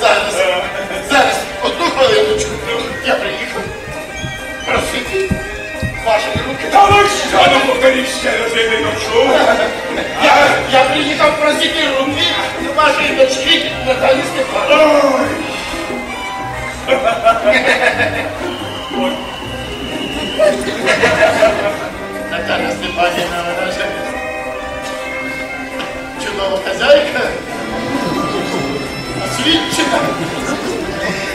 Зараз, зараз, одну хвилиночку. Я приїхав. Просити ваші руки. Та ще раз, я. Я, я приїхав руки вашої дочки Наталі Степановни. Ой. Степанівна, наша чудова хозяйка. Освічена.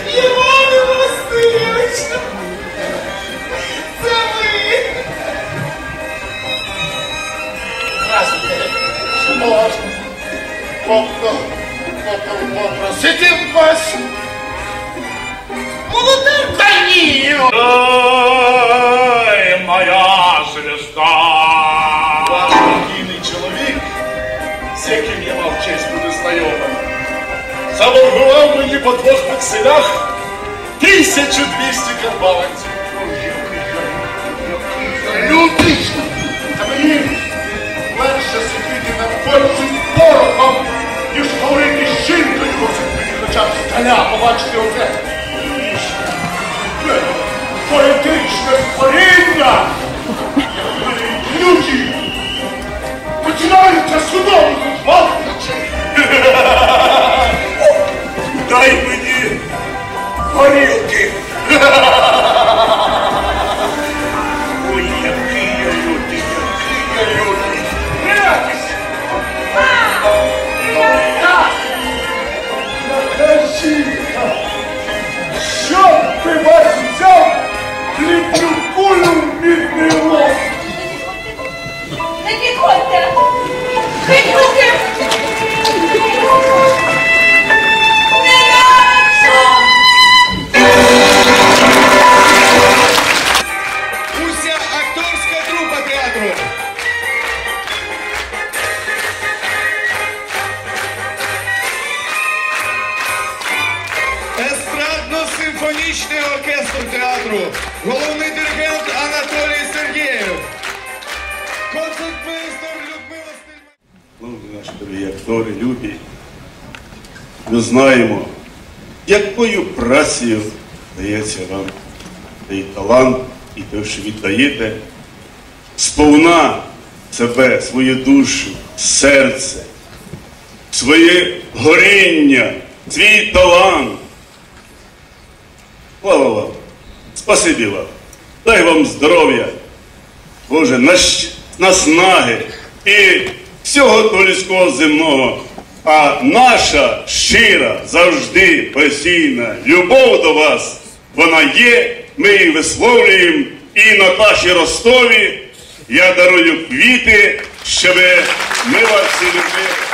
Іване Васильович! Це ви! Здравствуйте. Чи можна попро- попро- попросити вас? Молодар? Та ні. Ой, моя звезда! Ваш покійний чоловік, з яким я мав честь бути знайомим, Заборгував мені по двох пікселях тисячу двісті карбованців. Люди, а мені легше сидіти на з порохом, ніж говорити з жінкою, мені хоча б сталя побачити оце. Не підходьте! Не! Уся акторська трупа театру. Естрадно-симфонічний оркестр театру. Головний диригент Наші актори, любі, ми знаємо, якою працею дається вам цей талант і те, що віддаєте, сповна себе, свою душу, серце, своє горіння, свій талант. Слава вам! Спасибі вам! Дай вам здоров'я! Боже, наснаги і всього того людського земного. А наша щира, завжди постійна любов до вас, вона є, ми її висловлюємо. І Наташі Ростові я дарую квіти, щоб ми вас всі любили.